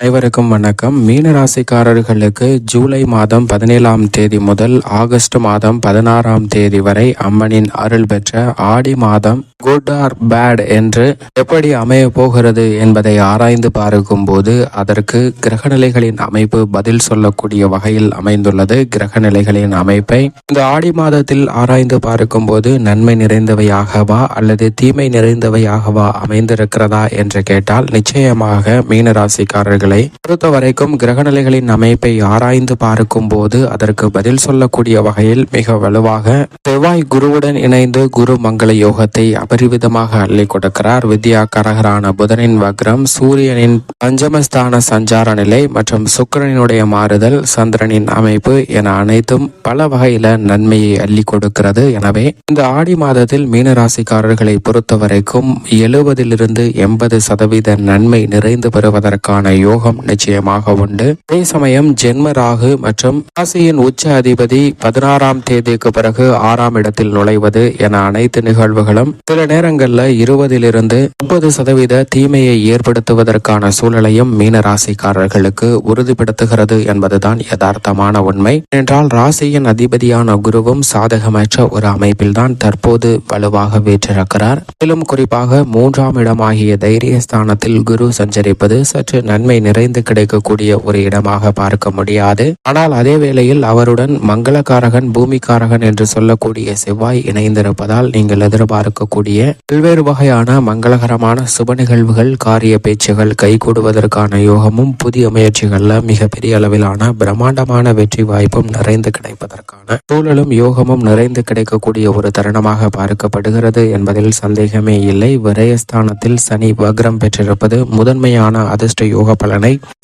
அனைவருக்கும் வணக்கம். மீன ராசிக்காரர்களுக்கு ஜூலை மாதம் பதினேழாம் தேதி முதல் ஆகஸ்ட் மாதம் பதினாறாம் தேதி வரை அம்மனின் அருள் பெற்ற ஆடி மாதம் குட் ஆர் பேட் என்று எப்படி அமைய போகிறது என்பதை ஆராய்ந்து பார்க்கும் போது அதற்கு கிரகநிலைகளின் அமைப்பு பதில் சொல்லக்கூடிய வகையில் அமைந்துள்ளது. கிரகநிலைகளின் அமைப்பை இந்த ஆடி மாதத்தில் ஆராய்ந்து பார்க்கும் போது நன்மை நிறைந்தவையாகவா அல்லது தீமை நிறைந்தவையாகவா அமைந்திருக்கிறதா என்று கேட்டால் நிச்சயமாக மீன ராசிக்காரர்களை பொறுத்த வரைக்கும் கிரகநிலைகளின் அமைப்பை ஆராய்ந்து பார்க்கும் போது அதற்கு பதில் சொல்லக்கூடிய வகையில் மிக வலுவாக செவ்வாய் குருவுடன் இணைந்து குரு மங்கள யோகத்தை அபரிவிதமாக அள்ளி கொடுக்கிறார். வித்யா கரகரான புதனின் வக்ரம் சூரியனின் பஞ்சமஸ்தான சஞ்சார நிலை மற்றும் சுக்கரனினுடைய மாறுதல் சந்திரனின் அமைப்பு என அனைத்தும் பல வகையில நன்மையை அள்ளி கொடுக்கிறது. எனவே இந்த ஆடி மாதத்தில் மீனராசிக்காரர்களை பொறுத்த வரைக்கும் எழுபதிலிருந்து எண்பது சதவீத நன்மை நிறைந்து பெறுவதற்கான யோகம் யோகம் நிச்சயமாக உண்டு அதே சமயம் ஜென்ம ராகு மற்றும் ராசியின் உச்ச அதிபதி பதினாறாம் தேதிக்கு பிறகு ஆறாம் இடத்தில் நுழைவது என அனைத்து நிகழ்வுகளும் சில நேரங்கள்ல இருபதிலிருந்து முப்பது சதவீத தீமையை ஏற்படுத்துவதற்கான சூழலையும் மீன ராசிக்காரர்களுக்கு உறுதிப்படுத்துகிறது என்பதுதான் யதார்த்தமான உண்மை. என்றால் ராசியின் அதிபதியான குருவும் சாதகமற்ற ஒரு அமைப்பில்தான் தற்போது வலுவாக வீற்றிருக்கிறார். மேலும் குறிப்பாக மூன்றாம் இடமாகிய தைரியஸ்தானத்தில் குரு சஞ்சரிப்பது சற்று நன்மை நிறைந்து கிடைக்கக்கூடிய ஒரு இடமாக பார்க்க முடியாது. ஆனால் அதே வேளையில் அவருடன் மங்களகாரகன் பூமிக்காரகன் என்று சொல்லக்கூடிய செவ்வாய் இணைந்திருப்பதால் நீங்கள் எதிர்பார்க்கக்கூடிய பல்வேறு வகையான மங்களகரமான சுப நிகழ்வுகள் காரிய பேச்சுகள் கைகூடுவதற்கான யோகமும் புதிய முயற்சிகள்ல மிகப்பெரிய அளவிலான பிரம்மாண்டமான வெற்றி வாய்ப்பும் நிறைந்து கிடைப்பதற்கான சூழலும் யோகமும் நிறைந்து கிடைக்கக்கூடிய ஒரு தருணமாக பார்க்கப்படுகிறது என்பதில் சந்தேகமே இல்லை. விரயஸ்தானத்தில் சனி வக்ரம் பெற்றிருப்பது முதன்மையான அதிர்ஷ்ட யோக பலன்.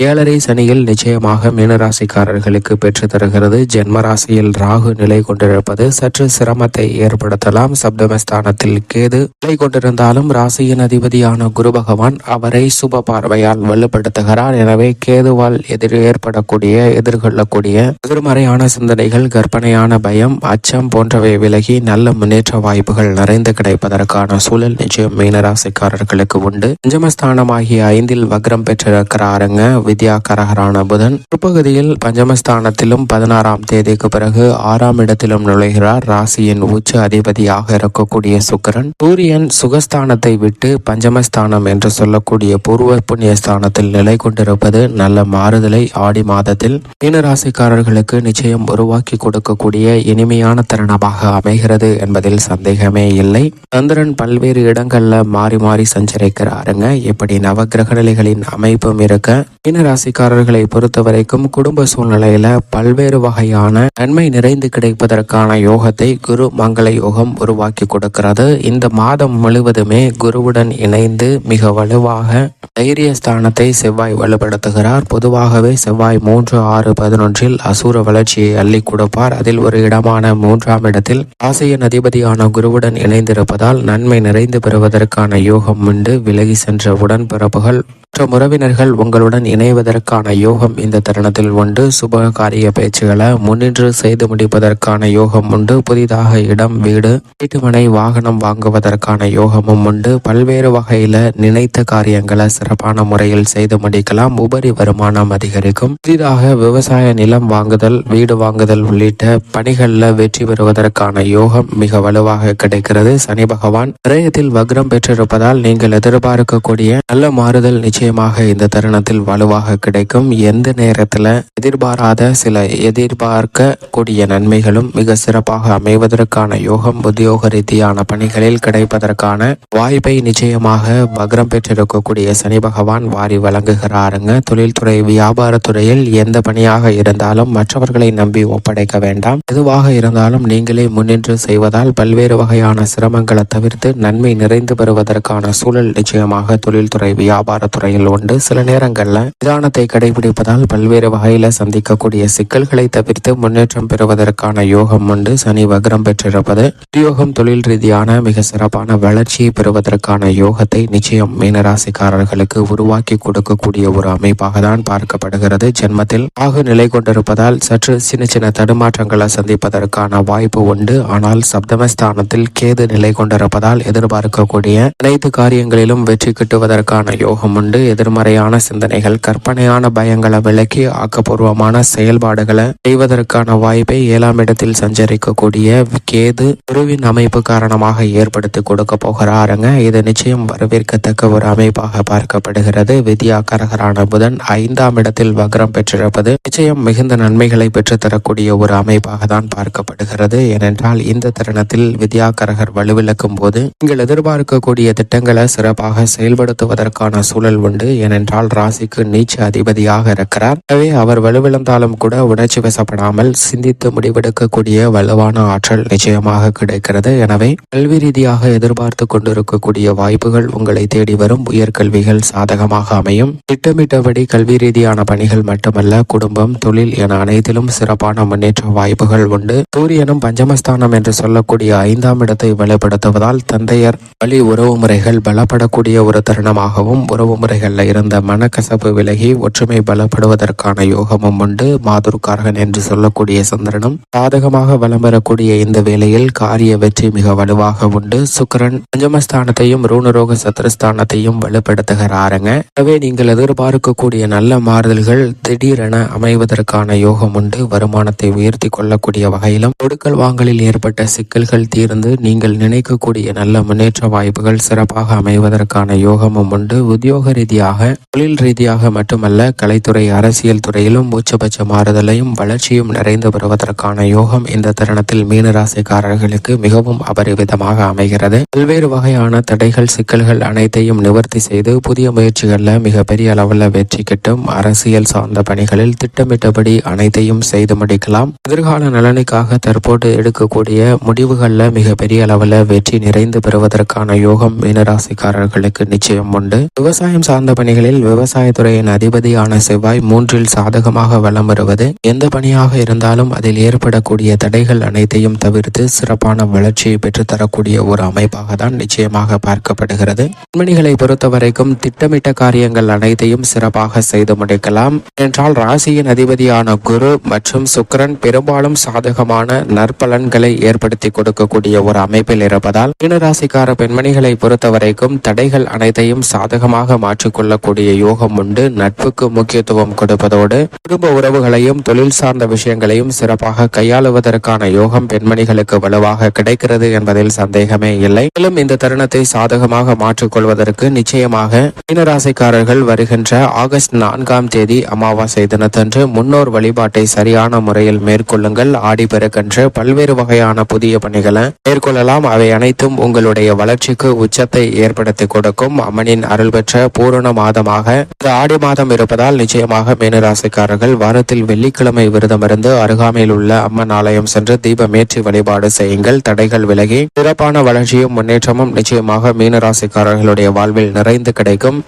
ஏழரை சனியில் நிச்சயமாக மீனராசிக்காரர்களுக்கு பெற்று தருகிறது. ஜென்மராசியில் ராகு நிலை கொண்டிருப்பது சற்று சிரமத்தை ஏற்படுத்தலாம். சப்தமஸ்தானத்தில் கேது நிலை கொண்டிருந்தாலும் ராசியின் அதிபதியான குரு பகவான் அவரை சுப பார்வையால் வலுப்படுத்துகிறார். எனவே கேதுவால் எதிர் ஏற்படக்கூடிய எதிர்கொள்ளக்கூடிய எதிர்மறையான சிந்தனைகள் கற்பனையான பயம் அச்சம் போன்றவை விலகி நல்ல முன்னேற்ற வாய்ப்புகள் நிறைந்து கிடைப்பதற்கான சூழல் நிச்சயம் மீனராசிக்காரர்களுக்கு உண்டு. பஞ்சமஸ்தானமாகிய ஐந்தில் வக்ரம் பெற்றிருக்கிறார். வித்யா கரகரான புதன். பிற்பகுதியில் பஞ்சமஸ்தானத்திலும் பதினாறாம் தேதிக்கு பிறகு ஆறாம் இடத்திலும் நுழைகிறார். ராசியின் உச்ச அதிபதியாக இருக்கக்கூடிய சுக்கரன். சூரியன் சுகஸ்தானத்தை விட்டு பஞ்சமஸ்தானம் என்று சொல்லக்கூடிய பூர்வ புண்ணிய ஸ்தானத்தில் நிலை கொண்டிருப்பது நல்ல மாறுதலை ஆடி மாதத்தில் மீனராசிக்காரர்களுக்கு நிச்சயம் உருவாக்கி கொடுக்கக்கூடிய இனிமையான தருணமாக அமைகிறது என்பதில் சந்தேகமே இல்லை. சந்திரன் பல்வேறு இடங்கள்ல மாறி மாறி சஞ்சரிக்கிறாருங்க. இப்படி நவகிரக நிலைகளின் அமைப்பும் இருக்க மீனராசிக்காரர்களை பொறுத்த வரைக்கும் குடும்ப சூழ்நிலையில பல்வேறு வகையான நன்மை நிறைந்து கிடைப்பதற்கான யோகத்தை குரு மங்கள யோகம் உருவாக்கி கொடுக்கிறது. இந்த மாதம் முழுவதுமே குருவுடன் இணைந்து மிக வலுவாக தைரிய ஸ்தானத்தை செவ்வாய் வலுப்படுத்துகிறார். பொதுவாகவே செவ்வாய் மூன்று ஆறு பதினொன்றில் அசூர வளர்ச்சியை அள்ளி கொடுப்பார். அதில் ஒரு இடமான மூன்றாம் இடத்தில் ஆசையின் அதிபதியான குருவுடன் இணைந்திருப்பதால் நன்மை நிறைந்து பெறுவதற்கான யோகம் உண்டு. விலகி சென்ற உடன்பிறப்புகள் மற்ற உறவினர்கள் உங்களுடன் இணைவதற்கான யோகம் இந்த தருணத்தில் உண்டு. சுப காரிய பேச்சுகளை முன்னின்று செய்து முடிப்பதற்கான யோகம் உண்டு. புதிதாக இடம் வீடு வீட்டுமனை வாகனம் வாங்குவதற்கான யோகமும் உண்டு. பல்வேறு வகையில நினைத்த காரியங்களை சிறப்பான முறையில் செய்து முடிக்கலாம். உபரி வருமானம் அதிகரிக்கும். புதிதாக விவசாய நிலம் வாங்குதல் வீடு வாங்குதல் உள்ளிட்ட பணிகளில் வெற்றி பெறுவதற்கான யோகம் மிக வலுவாக கிடைக்கிறது. சனி பகவான் விரயத்தில் வக்ரம் பெற்றிருப்பதால் நீங்கள் எதிர்பார்க்கக்கூடிய நல்ல மாறுதல் நிச்சயம் நிச்சயமாக இந்த தருணத்தில் வலுவாக கிடைக்கும். எந்த நேரத்தில் எதிர்பாராத சில எதிர்பார்க்க கூடிய நன்மைகளும் மிக சிறப்பாக அமைவதற்கான யோகம் உத்தியோக ரீதியான பணிகளில் கிடைப்பதற்கான வாய்ப்பை நிச்சயமாக வக்ரம் பெற்றிருக்கக்கூடிய சனி பகவான் வாரி வழங்குகிறாருங்க. தொழில்துறை வியாபாரத்துறையில் எந்த பணியாக இருந்தாலும் மற்றவர்களை நம்பி ஒப்படைக்க வேண்டாம். எதுவாக இருந்தாலும் நீங்களே முன்னின்று செய்வதால் பல்வேறு வகையான சிரமங்களை தவிர்த்து நன்மை நிறைந்து பெறுவதற்கான சூழல் நிச்சயமாக தொழில்துறை வியாபாரத்துறை வியாபாரத்துறையில் உண்டு. சில நேரங்களில் நிதானத்தை கடைபிடிப்பதால் பல்வேறு வகையில சந்திக்கக்கூடிய சிக்கல்களை தவிர்த்து முன்னேற்றம் பெறுவதற்கான யோகம் உண்டு. சனி வக்ரம் பெற்றிருப்பது உத்தியோகம் தொழில் ரீதியான மிக சிறப்பான வளர்ச்சியை பெறுவதற்கான யோகத்தை நிச்சயம் மீனராசிக்காரர்களுக்கு உருவாக்கி கொடுக்கக்கூடிய ஒரு அமைப்பாக தான் பார்க்கப்படுகிறது. ஜென்மத்தில் ஆகு நிலை கொண்டிருப்பதால் சற்று சின்ன சின்ன தடுமாற்றங்களை சந்திப்பதற்கான வாய்ப்பு உண்டு. ஆனால் சப்தமஸ்தானத்தில் கேது நிலை கொண்டிருப்பதால் எதிர்பார்க்கக்கூடிய அனைத்து காரியங்களிலும் வெற்றி கிட்டுவதற்கான யோகம் உண்டு. எதிர்மறையான சிந்தனைகள் கற்பனையான பயங்களை விலக்கி ஆக்கப்பூர்வமான செயல்பாடுகளை செய்வதற்கான வாய்ப்பை ஏழாம் இடத்தில் சஞ்சரிக்கக்கூடிய கேது குருவின் அமைப்பு காரணமாக ஏற்படுத்தி கொடுக்க போகிறாருங்க. இது நிச்சயம் வரவேற்கத்தக்க ஒரு அமைப்பாக பார்க்கப்படுகிறது. வித்யாகரகரான புதன் ஐந்தாம் இடத்தில் வக்ரம் பெற்றிருப்பது நிச்சயம் மிகுந்த நன்மைகளை பெற்றுத்தரக்கூடிய ஒரு அமைப்பாக தான் பார்க்கப்படுகிறது. ஏனென்றால் இந்த தருணத்தில் வித்யாகரகர் வலுவிழக்கும் போது நீங்கள் எதிர்பார்க்கக்கூடிய திட்டங்களை சிறப்பாக செயல்படுத்துவதற்கான சூழல் உண்டு. ஏனென்றால் ராசிக்கு நீச்ச அதிபதியாக இருக்கிறார். எனவே அவர் வலுவிழந்தாலும் கூட உணர்ச்சி வசப்படாமல் சிந்தித்து முடிவெடுக்கக்கூடிய வலுவான ஆற்றல் நிச்சயமாக கிடைக்கிறது. எனவே கல்வி ரீதியாக எதிர்பார்த்து கொண்டிருக்கக்கூடிய வாய்ப்புகள் உங்களை தேடி வரும். உயர்கல்விகள் சாதகமாக அமையும். திட்டமிட்டபடி கல்வி ரீதியான பணிகள் மட்டுமல்ல குடும்பம் தொழில் என அனைத்திலும் சிறப்பான முன்னேற்ற வாய்ப்புகள் உண்டு. சூரியனும் பஞ்சமஸ்தானம் என்று சொல்லக்கூடிய ஐந்தாம் இடத்தை வலுப்படுத்துவதால் தந்தையர் வழி உறவு முறைகள் பலப்படக்கூடிய ஒரு தருணமாகவும் உறவு முறைகளில் இருந்த மனக்கசப்பு விலகி ஒற்றுமை பலப்படுவதற்கான யோகமும் உண்டு. மாதுர்காரகன் என்று சொல்லக்கூடிய சந்திரனும் சாதகமாக வலம் வரக்கூடிய இந்த வேளையில் காரிய வெற்றி மிக வலுவாக உண்டு. சுக்கிரன் பஞ்சமஸ்தானத்தையும் ரூணரோக சத்ருஸ்தானத்தையும் வலுப்படுத்துகிறாருங்க. எனவே நீங்கள் எதிர்பார்க்கக்கூடிய நல்ல மாறுதல்கள் திடீரென அமைவதற்கான யோகம் உண்டு. வருமானத்தை உயர்த்தி கொள்ளக்கூடிய வகையிலும் கொடுக்கல் வாங்கலில் ஏற்பட்ட சிக்கல்கள் தீர்ந்து நீங்கள் நினைக்கக்கூடிய நல்ல முன்னேற்ற வாய்ப்புகள் சிறப்பாக அமைவதற்கான யோகமும் உண்டு. உத்தியோக ரீதியாக தொழில் ரீதியாக மட்டுமல்ல கலைத்துறை அரசியல் துறையிலும் உச்சபட்ச மாறுதலையும் வளர்ச்சியும் நிறைந்து வருவதற்கான யோகம் இந்த தருணத்தில் மீனராசிக்காரர்களுக்கு மிகவும் அபரிவிதமாக அமைகிறது. பல்வேறு வகையான தடைகள் சிக்கல்கள் அனைத்தையும் நிவர்த்தி செய்து புதிய முயற்சிகளில் மிகப்பெரிய அளவில் வெற்றி கிட்டும் அரசியல் சார்ந்த பணிகளில் திட்டமிட்டபடி அனைத்தையும் செய்து முடிக்கலாம். எதிர்கால நலனுக்காக தற்போது எடுக்கக்கூடிய முடிவுகளில் மிகப்பெரிய அளவில் வெற்றி நிறைந்து பெறுவதற்கான யோகம் மீனராசிக்காரர்களுக்கு நிச்சயம் உண்டு. விவசாயம் சார்ந்த பணிகளில் விவசாயத்துறையின் அதிபதியான செவ்வாய் மூன்றில் சாதகமாக வலம் வருவது எந்த பணியாக இருந்தாலும் அதில் ஏற்படக்கூடிய தடைகள் அனைத்தையும் தவிர்த்து சிறப்பான வளர்ச்சியை பெற்றுத்தரக்கூடிய ஒரு அமைப்பாக தான் நிச்சயமாக பார்க்கப்படுகிறது. பெண்மணிகளை பொறுத்தவரைக்கும் திட்டமிட்ட காரியங்கள் அனைத்தையும் சிறப்பாக செய்து முடிக்கலாம். என்றால் ராசியின் அதிபதியான குரு மற்றும் சுக்கரன் பெரும்பாலும் சாதகமான நற்பலன்களை ஏற்படுத்தி கொடுக்கக்கூடிய ஒரு அமைப்பில் இருப்பதால் மீனராசிக்கார பெண்மணிகளை பொறுத்தவரைக்கும் தடைகள் அனைத்தையும் சாதகமாக மாற்றிக்கொள்ளக்கூடிய யோகம் உண்டு. நட்புக்கு முக்கியத்துவம் கொடுப்பதோடு குடும்ப உறவுகளையும் தொழில் சார்ந்த விஷயங்களையும் சிறப்பாக கையாளுவதற்கான யோகம் பெண்மணிகளுக்கு வலுவாக கிடைக்கிறது என்பதில் சந்தேகமே இல்லை. மேலும் இந்த தருணத்தை சாதகமாக மாற்றிக்கொள்வதற்கு நிச்சயமாக மீனராசிக்காரர்கள் வருகின்ற ஆகஸ்ட் நான்காம் தேதி அமாவாசை தினத்தன்று முன்னோர் வழிபாட்டை சரியான முறையில் மேற்கொள்ளுங்கள். ஆடி பெருக்கன்று பல்வேறு வகையான புதிய பணிகளை மேற்கொள்ளலாம். அவை அனைத்தும் உங்களுடைய வளர்ச்சிக்கு உச்சத்தை ஏற்படுத்தி கொடுக்கும். அம்மனின் அருள் பெற்ற பூரண மாதமாக. இந்த ஆடி மாதம் இருப்பதால் நிச்சயமாக மீனராசிக்காரர்கள் வாரத்தில் வெள்ளிக்கிழமை விரதமிருந்து அருகாமையில் உள்ள அம்மன் ஆலயம் சென்று தீபமேற்றி வழிபாடு செய்யுங்கள். தடைகள் விலகி சிறப்பான வளர்ச்சியும் முன்னேற்றமும் நிச்சயமாக மீனராசிக்காரர்களுடைய வாழ்வில் நிறைந்து கிடைக்கும்.